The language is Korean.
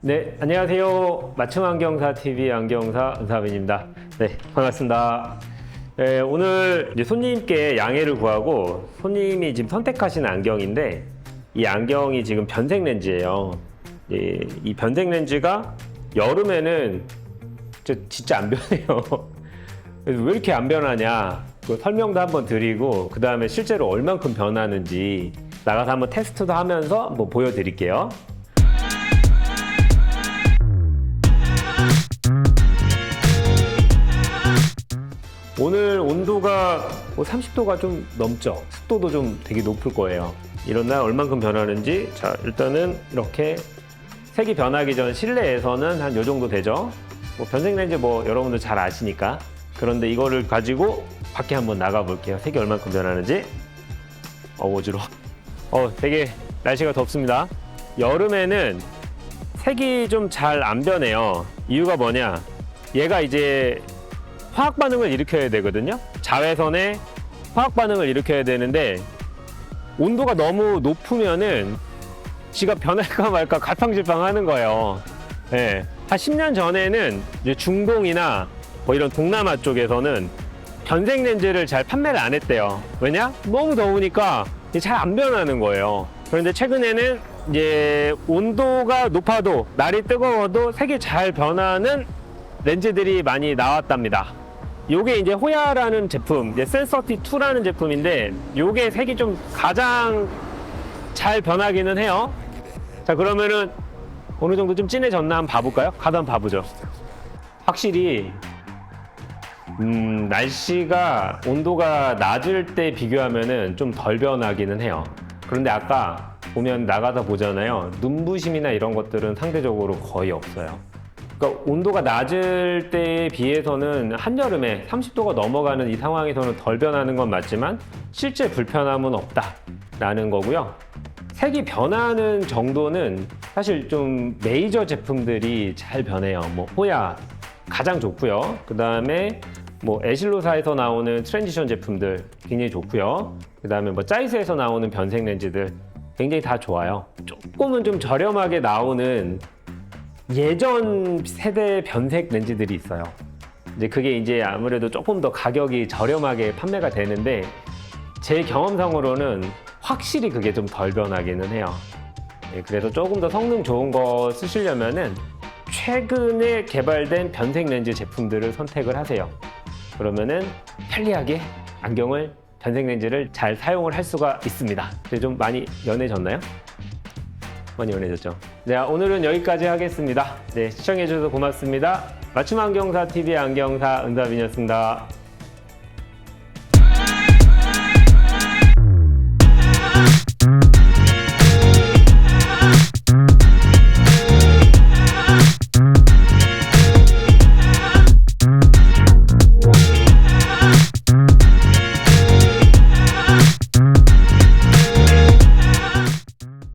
네, 안녕하세요. 맞춤 안경사 TV 안경사 은사빈입니다. 네, 반갑습니다. 네, 오늘 손님께 양해를 구하고 손님이 지금 선택하신 안경인데 이 안경이 지금 변색 렌즈예요. 예, 이 변색 렌즈가 여름에는 진짜, 안 변해요. 그래서 왜 이렇게 안 변하냐? 그 설명도 한번 드리고 그 다음에 실제로 얼만큼 변하는지 나가서 한번 테스트도 하면서 뭐 보여드릴게요. 오늘 온도가 뭐 30도가 좀 넘죠. 습도도 좀 되게 높을 거예요. 이런 날 얼만큼 변하는지 자 일단은 이렇게 색이 변하기 전 실내에서는 한 요 정도 되죠. 뭐 변색 렌즈 뭐 여러분들 잘 아시니까 그런데 이거를 가지고 밖에 한번 나가 볼게요. 색이 얼만큼 변하는지. 어 어지러. 어 되게 날씨가 덥습니다. 여름에는 색이 좀 잘 안 변해요. 이유가 뭐냐? 얘가 이제 화학 반응을 일으켜야 되거든요. 자외선에 화학 반응을 일으켜야 되는데 온도가 너무 높으면은 지가 변할까 말까 갈팡질팡 하는 거예요. 예. 한 10년 전에는 이제 중동이나 뭐 이런 동남아 쪽에서는 변색 렌즈를 잘 판매를 안 했대요. 왜냐? 너무 더우니까 잘 안 변하는 거예요. 그런데 최근에는 이제 온도가 높아도 날이 뜨거워도 색이 잘 변하는 렌즈들이 많이 나왔답니다. 요게 이제 호야라는 제품, 이제 센서티 2라는 제품인데 요게 색이 좀 가장 잘 변하기는 해요. 자 그러면은 어느 정도 좀 진해졌나 한번 봐볼까요? 가다 한번 봐보죠. 확실히 음, 날씨가 온도가 낮을 때 비교하면은 좀 덜 변하기는 해요. 그런데 아까 보면 나가다 보잖아요. 눈부심이나 이런 것들은 상대적으로 거의 없어요. 그러니까 온도가 낮을 때에 비해서는 한여름에 30도가 넘어가는 이 상황에서는 덜 변하는 건 맞지만 실제 불편함은 없다라는 거고요. 색이 변하는 정도는 사실 좀 메이저 제품들이 잘 변해요. 뭐 호야 가장 좋고요. 그 다음에 뭐 에실로사에서 나오는 트랜지션 제품들 굉장히 좋고요. 그 다음에 뭐 짜이스에서 나오는 변색 렌즈들 굉장히 다 좋아요. 조금은 좀 저렴하게 나오는 예전 세대 변색 렌즈들이 있어요. 이제 그게 이제 아무래도 조금 더 가격이 저렴하게 판매가 되는데 제 경험상으로는 확실히 그게 좀 덜 변하기는 해요. 예, 그래서 조금 더 성능 좋은 거 쓰시려면은 최근에 개발된 변색 렌즈 제품들을 선택을 하세요. 그러면은 편리하게 안경을 변색 렌즈를 잘 사용을 할 수가 있습니다. 근데 좀 많이 연해졌나요? 많이 연해졌죠. 네, 오늘은 여기까지 하겠습니다. 네, 시청해주셔서 고맙습니다. 맞춤 안경사 TV 안경사 은사빈이었습니다.